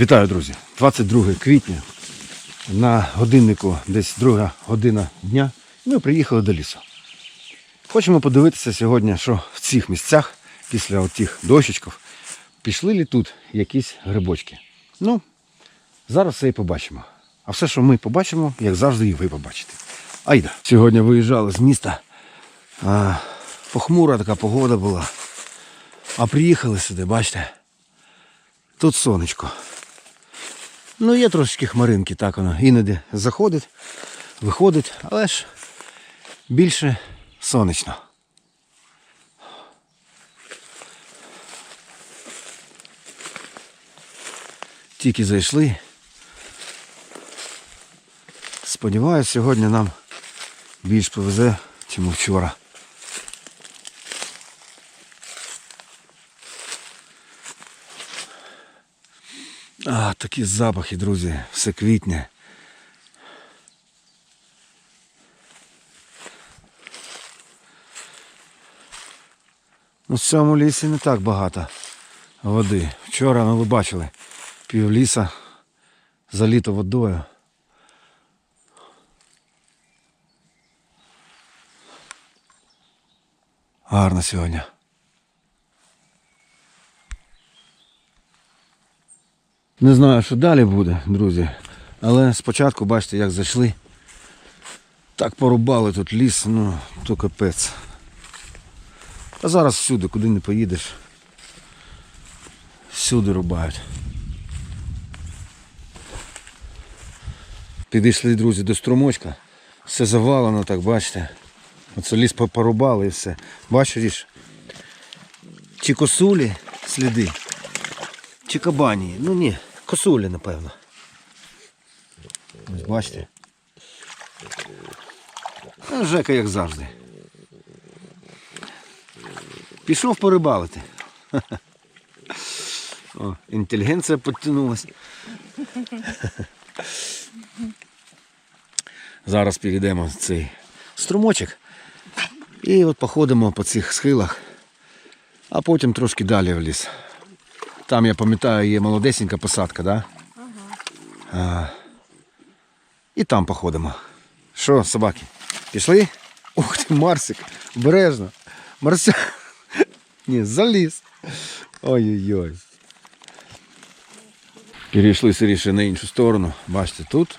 Вітаю, друзі! 22 квітня. На годиннику десь друга година дня. Ми приїхали до лісу. Хочемо подивитися сьогодні, що в цих місцях, після тих дощечків, пішли ли тут якісь грибочки. Ну, зараз все і побачимо. А все, що ми побачимо, як завжди, і ви побачите. Айда. Сьогодні виїжджали з міста. А, похмура така погода була. А приїхали сюди, бачите. Тут сонечко. Ну, є трошечки хмаринки, так воно. Іноді заходить, виходить, але ж більше сонячно. Тільки зайшли. Сподіваюсь, сьогодні нам більш повезе, ніж вчора. А, такі запахи, друзі, все квітне. Ну, в цьому лісі не так багато води. Вчора, ну ви бачили, пів ліса заліто водою. Гарно сьогодні. Не знаю, що далі буде, друзі. Але спочатку, бачите, як зайшли. Так порубали тут ліс, ну, то капець. А зараз всюди, куди не поїдеш. Всюди рубають. Підійшли, друзі, до струмочка. Все завалено, так, бачите. Оце ліс порубали і все. Бачиш, чи косулі сліди, чи кабані. Ну ні, косулі, напевно. Ось бачите. А Жека як завжди. Пішов порибалити. О, інтелігенція підтягнулась. Зараз підійдемо в цей струмочок і от походимо по цих схилах, а потім трошки далі в ліс. Там, я пам'ятаю, є молодесенька посадка, да? А, і там походимо. Що, собаки? Пішли? Ух ти, Марсик, обережно. Марся. Ні, заліз. Ой-ой-ой. Перейшли сиріше на іншу сторону. Бачите, тут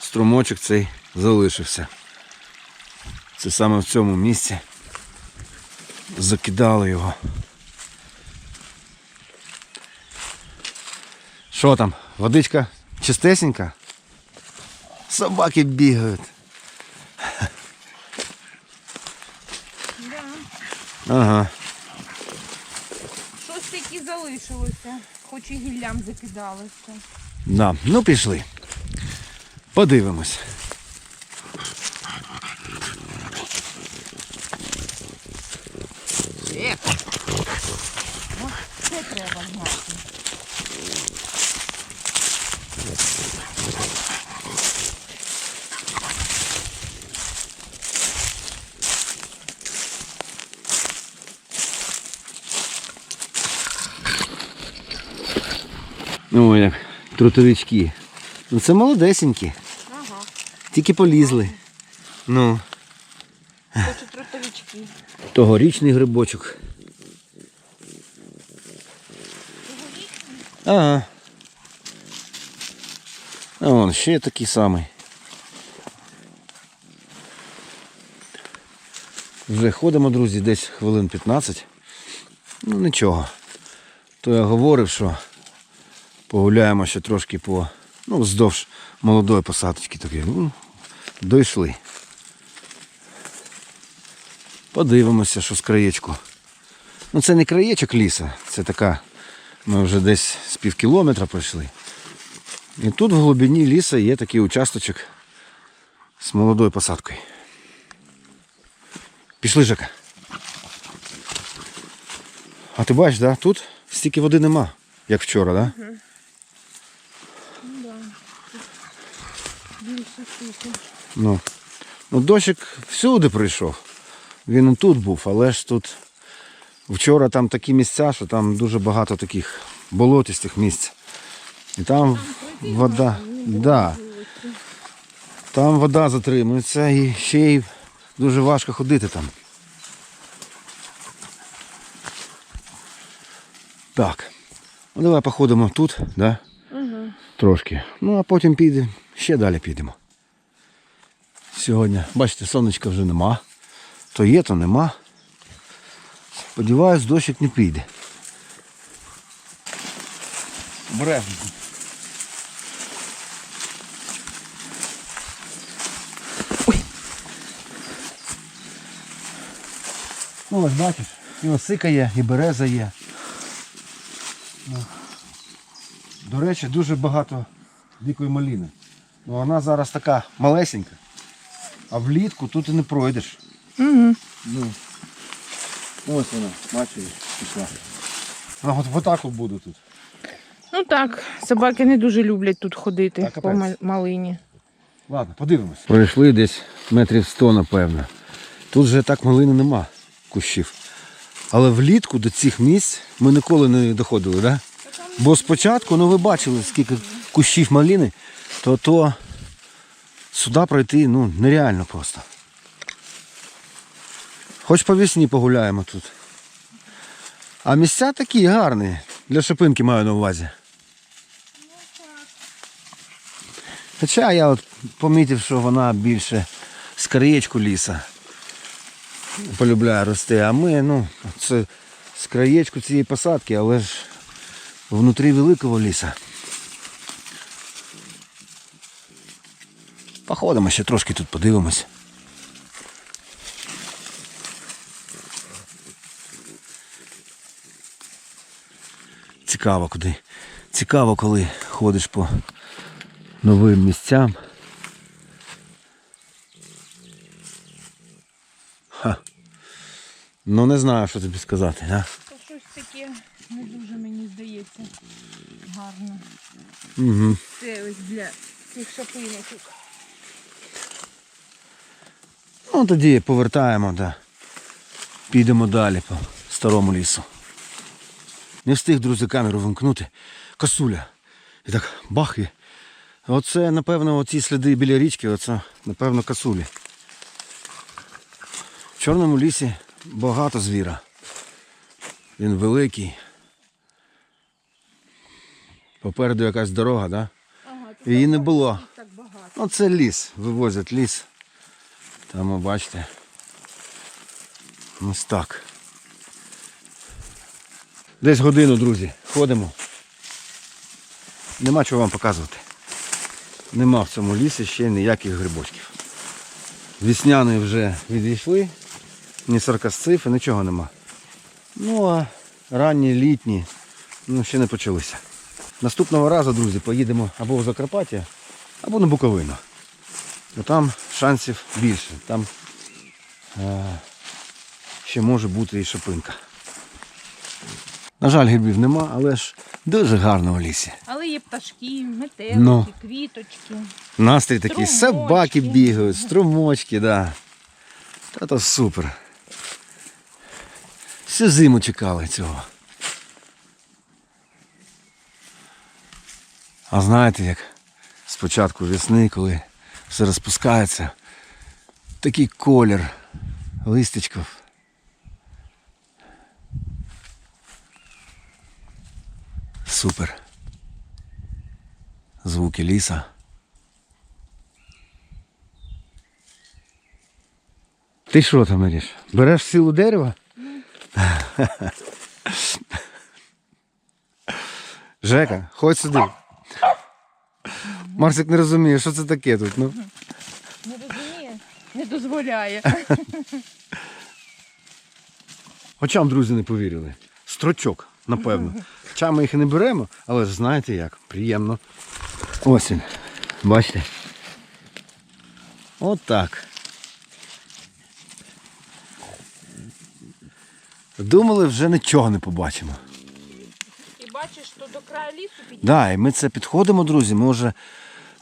струмочок цей залишився. Це саме в цьому місці. Закидали його. Що там? Водичка чистесенька? Собаки бігають. Ага. Щось такі залишилося, хоч і гіллям закидалося. Да. Ну пішли. Подивимось. Це треба знати. Ну, як трутовички. Ну це молодесенькі. Ага. Тільки полізли. Ну, Хочу тротовички. тогорічний грибочок. Ага. А вон ще такий самий. Вже ходимо, друзі, десь хвилин 15. Ну нічого. То я говорив, що погуляємо ще трошки по, ну, вздовж молодої посадочки такі. Ну, дійшли. Подивимося, що з краєчку. Ну це не краєчок ліса, це така. Ми вже десь з пів кілометра пройшли. І тут в глибині ліса є такий участочок з молодою посадкою. Пішли Жека. А ти бачиш, да? тут стільки води нема, як вчора, да? Більше тут. Ну, ну дощик всюди прийшов. Він і тут був, але ж тут вчора там такі місця, що там дуже багато таких болотистих місць. І там вода. Да. Там вода затримується і ще й дуже важко ходити там. Так. Ну давай походимо тут, да? Угу. Трошки. Ну а потім підемо, ще далі підемо. Сьогодні, бачите, сонечка вже нема. То є, то нема. Сподіваюсь, дощик не піде. Бережно. Ну ось бачиш, і осика є, і береза є. До речі, дуже багато дикої маліни. Ну вона зараз така малесенька. А влітку тут і не пройдеш. Угу. Ну. Ось вона, бачиш, пішла. Вона от отак от буде тут. Ну так, собаки не дуже люблять тут ходити Так, по капець. малині. Ладно, подивимось. Пройшли десь метрів 100, напевно. Тут вже так малини нема кущів. Але влітку до цих місць ми ніколи не доходили, да? Бо спочатку, ну ви бачили, скільки кущів малини, то то сюди пройти ну, нереально просто. Хоч по весні погуляємо тут. А місця такі гарні. Для шипинки маю на увазі. Хоча я от помітив, що вона більше з краєчку ліса полюбляє рости, а ми, ну, це з краєчку цієї посадки, але ж внутрі великого ліса. Походимо ще трошки тут подивимось. Цікаво куди. Цікаво, коли ходиш по новим місцям. Ха. Ну не знаю, що тобі сказати, да? Щось таке не дуже мені здається гарно. Угу. Це ось для цих шапиночок. Ну тоді повертаємо, да. Підемо далі по старому лісу. Не встиг, друзі, камеру вимкнути. Косуля. І так бах і. Оце, напевно, оці сліди біля річки, оце, напевно, косулі. В Чорному лісі багато звіра. Він великий. Попереду якась дорога, да? Ага, Її не було. так багато. Ну це ліс, вивозять ліс. Там, ви бачите. Ось так. Десь годину, друзі, ходимо. Нема чого вам показувати. Нема в цьому лісі ще ніяких грибочків. Вісняни вже відійшли, ні саркасцифи, нічого нема. Ну а ранні, літні, ну ще не почалися. Наступного разу, друзі, поїдемо або в Закарпаття, або на Буковину. Бо там шансів більше. Там е, ще може бути і шипинка. На жаль, грибів нема, але ж дуже гарно в лісі. Але є пташки, метелики, Ну. квіточки. Настрій такий, Струмочки. собаки бігають, струмочки, да. Та то супер. Всю зиму чекали цього. А знаєте, як спочатку весни, коли все розпускається, такий колір листячків. Супер. Звуки ліса. Ти що там Маріш? Береш силу дерева? Жека, ходь сюди. Марсик не розуміє, що це таке тут. Ну. Не розуміє, не дозволяє. Очам друзі не повірили. Строчок, напевно. Хоча ми їх і не беремо, але ж знаєте як, приємно. Ось він. Бачите? От так. Думали, вже нічого не побачимо. Бачиш, що до краю лісу підійде. Да, і ми це підходимо, друзі. Ми вже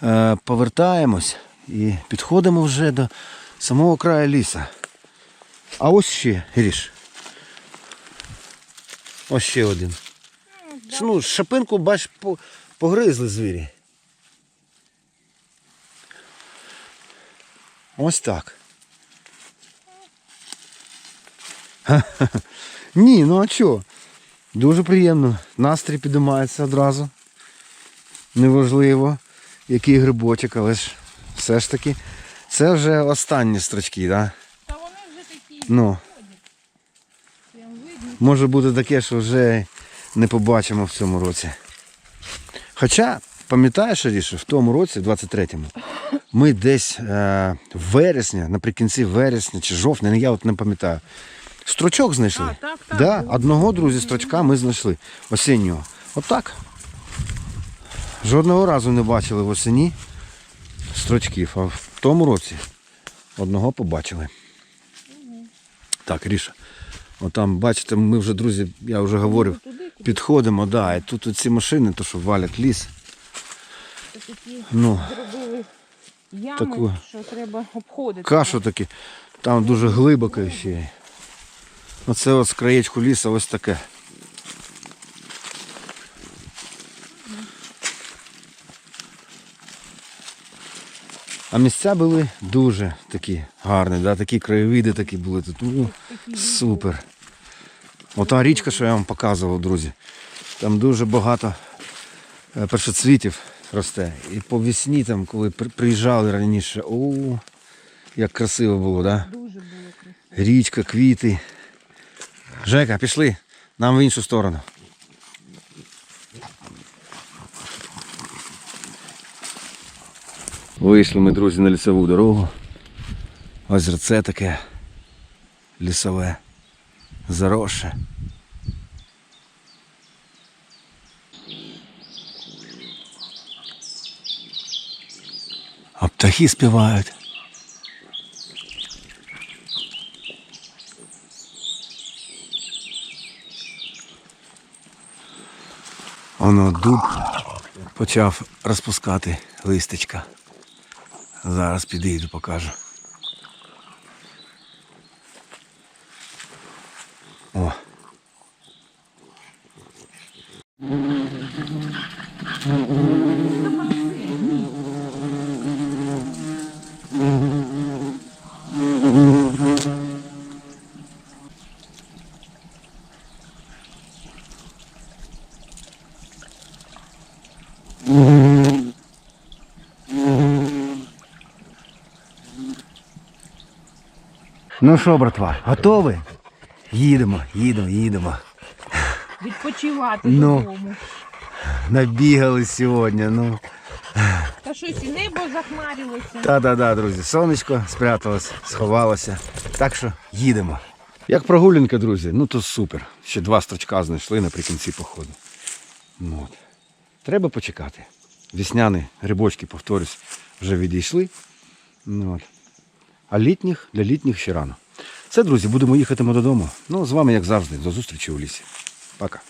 е, повертаємось і підходимо вже до самого краю ліса. А ось ще, Гріш. Ось ще один. Ну, шапинку, бач, погризли звірі. Ось так. Ні, ну а чого? Дуже приємно. Настрій підіймається одразу. Неважливо, який грибочок, але ж все ж таки. Це вже останні строчки, так? Да? Та вони вже такі Ну, може бути таке, що вже не побачимо в цьому році. Хоча, пам'ятаєш, Аріша, в тому році, 23-му, ми десь е, вересня, наприкінці вересня чи жовтня, я от не пам'ятаю. Строчок знайшли. А, так, так. Да, одного, друзі, строчка ми знайшли. Осіннього. Отак. Жодного разу не бачили в осені строчків, а в тому році одного побачили. Так, Ріша. Отам, бачите, ми вже, друзі, я вже говорив, підходимо, да, і тут ці машини, то що валять ліс. такі Ну, ями, Таку. що треба обходити. кашу таки, там дуже глибоко ще. Оце от з краєчку лісу ось таке. А місця були дуже такі гарні, да? такі краєвиди такі були тут. Ну, супер. Ота річка, що я вам показував, друзі. Там дуже багато е, першоцвітів росте. І по весні, там, коли приїжджали раніше, о, як красиво було, да? Дуже було красиво. Річка, квіти. Жека, пішли. Нам в іншу сторону. Вийшли ми, друзі, на лісову дорогу. Озерце таке лісове, заросше. А птахи співають. Воно дуб почав розпускати листечка. Зараз підійду, покажу. Ну що, братва, готові? Їдемо, їдемо, їдемо. Відпочивати Ну. додому. Набігали сьогодні. Ну. Та щось і небо захмарилося. Та-да-да, друзі, сонечко спряталось, сховалося. Так що їдемо. Як прогулянка, друзі, ну то супер. Ще два строчка знайшли наприкінці походу. Ну, от. Треба почекати. Вісняні грибочки, повторюсь, вже відійшли. Ну, от. А літніх для літніх ще рано. Це, друзі, будемо їхати ми додому. Ну, з вами, як завжди, до зустрічі у лісі. Пока.